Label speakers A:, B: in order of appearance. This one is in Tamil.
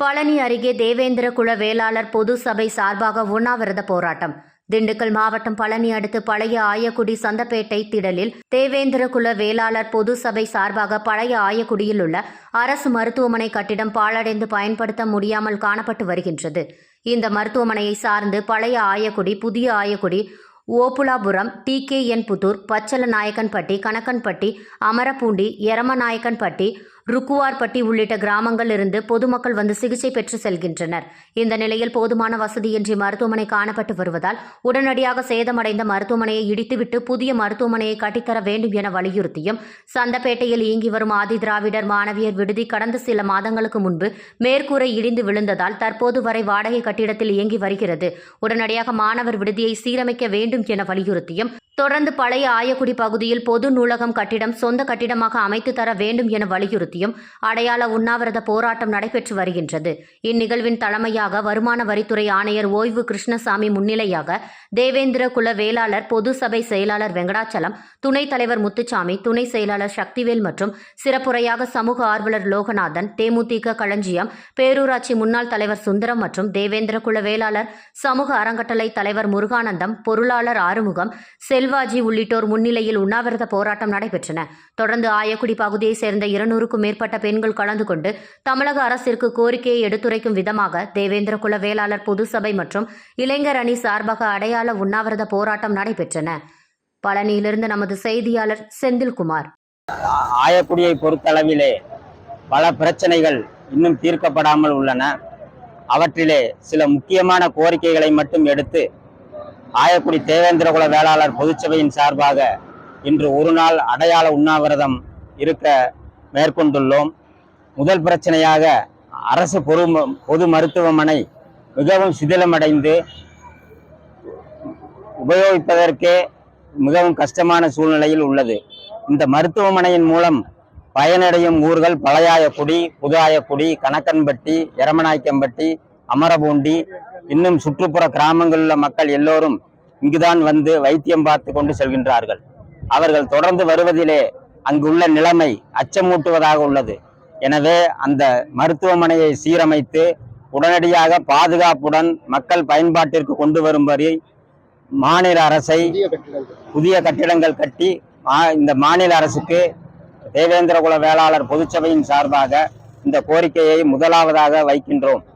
A: பழனி அருகே தேவேந்திர குல வேளாளர் பொது சபை சார்பாக உண்ணாவிரத போராட்டம். திண்டுக்கல் மாவட்டம் பழனி அடுத்து பழைய ஆயக்குடி சந்தப்பேட்டை திடலில் தேவேந்திர குல வேளாளர் பொது சபை சார்பாக பழைய ஆயக்குடியில் உள்ள அரசு மருத்துவமனை கட்டிடம் பாழடைந்து பயன்படுத்த முடியாமல் காணப்பட்டு வருகின்றது. இந்த மருத்துவமனையை சார்ந்து பழைய ஆயக்குடி புதிய Ayakudi Oppulapuram T K N Puthur Pachalanayakkanpatti Kanakkanpatti Amarapoondi Eramanayakkanpatti Rukkuvarpatti உள்ளிட்ட கிராமங்கள் இருந்து பொதுமக்கள் வந்து சிகிச்சை பெற்று செல்கின்றனர். இந்த நிலையில் போதுமான வசதியின்றி மருத்துவமனை காணப்பட்டு வருவதால் உடனடியாக சேதமடைந்த மருத்துவமனையை இடித்துவிட்டு புதிய மருத்துவமனையை கட்டித்தர வேண்டும் என வலியுறுத்தியும் சந்தப்பேட்டையில் இயங்கி வரும் ஆதி திராவிடர் மாணவியர் விடுதி கடந்த சில மாதங்களுக்கு முன்பு மேற்கூரை இடிந்து விழுந்ததால் தற்போது வரை வாடகை கட்டிடத்தில் இயங்கி வருகிறது. உடனடியாக மாணவர் விடுதியை சீரமைக்க வேண்டும் என வலியுறுத்தியும் தொடர்ந்து பழைய ஆயக்குடி பகுதியில் பொது நூலகம் கட்டிடம் சொந்த கட்டிடமாக அமைத்து தர வேண்டும் என வலியுறுத்தியும் அடையாள உண்ணாவிரத போராட்டம் நடைபெற்று வருகின்றது. இந்நிகழ்வின் தலைமையாக வருமான வரித்துறை ஆணையர் ஓய்வு கிருஷ்ணசாமி முன்னிலையாக தேவேந்திர குல வேளாளர் பொது சபை செயலாளர் வெங்கடாச்சலம் துணைத் தலைவர் முத்துச்சாமி துணை செயலாளர் சக்திவேல் மற்றும் சிறப்புரையாக சமூக ஆர்வலர் லோகநாதன் தேமுதிக களஞ்சியம் பேரூராட்சி முன்னாள் தலைவர் சுந்தரம் மற்றும் தேவேந்திர குல வேளாளர் சமூக அறங்கட்டளை தலைவர் முருகானந்தம் பொருளாளர் ஆறுமுகம் செல் செல்வாஜி உள்ளிட்டோர் முன்னிலையில் உண்ணாவிரத போராட்டம் நடைபெற்றன. தொடர்ந்து ஆயக்குடி பகுதியைச் சேர்ந்த இருநூறுக்கும் மேற்பட்ட பெண்கள் கலந்து கொண்டு தமிழக அரசிற்கு கோரிக்கையை எடுத்துரைக்கும் விதமாக தேவேந்திர குல வேளாளர் பொதுசபை மற்றும் இளைஞர் அணி சார்பாக அடையாள உண்ணாவிரத போராட்டம் நடைபெற்றன. பழனியிலிருந்து நமது செய்தியாளர் செந்தில்குமார்.
B: ஆயக்குடியை பொறுத்தளவிலே பல பிரச்சனைகள் இன்னும் தீர்க்கப்படாமல் உள்ளன. அவற்றிலே சில முக்கியமான கோரிக்கைகளை மட்டும் எடுத்து ஆயக்குடி தேவேந்திரகுல வேளாளர் பொதுச்சபையின் சார்பாக இன்று ஒரு நாள் அடையாள உண்ணாவிரதம் இருக்க மேற்கொண்டுள்ளோம். முதல் பிரச்சனையாக அரசு பொது பொது மருத்துவமனை மிகவும் சிதிலமடைந்து உபயோகிப்பதற்கே மிகவும் கஷ்டமான சூழ்நிலையில் உள்ளது. இந்த மருத்துவமனையின் மூலம் பயனடையும் ஊர்கள் பழையாயக்குடி புதாயக்குடி கணக்கன்பட்டி எரமநாய்க்கம்பட்டி அமரபூண்டி இன்னும் சுற்றுப்புற கிராமங்களில் உள்ள மக்கள் எல்லோரும் இங்குதான் வந்து வைத்தியம் பார்த்து கொண்டு செல்கின்றார்கள். அவர்கள் தொடர்ந்து வருவதிலே அங்குள்ள நிலைமை அச்சமூட்டுவதாக உள்ளது. எனவே அந்த மருத்துவமனையை சீரமைத்து உடனடியாக பாதுகாப்புடன் மக்கள் பயன்பாட்டிற்கு கொண்டு வரும்படி மாநில அரசை புதிய கட்டிடங்கள் கட்டி மா- இந்த மாநில அரசுக்கு தேவேந்திரகுல வேளாளர் பொதுச்சபையின் சார்பாக இந்த கோரிக்கையை முதலாவதாக வைக்கின்றோம்.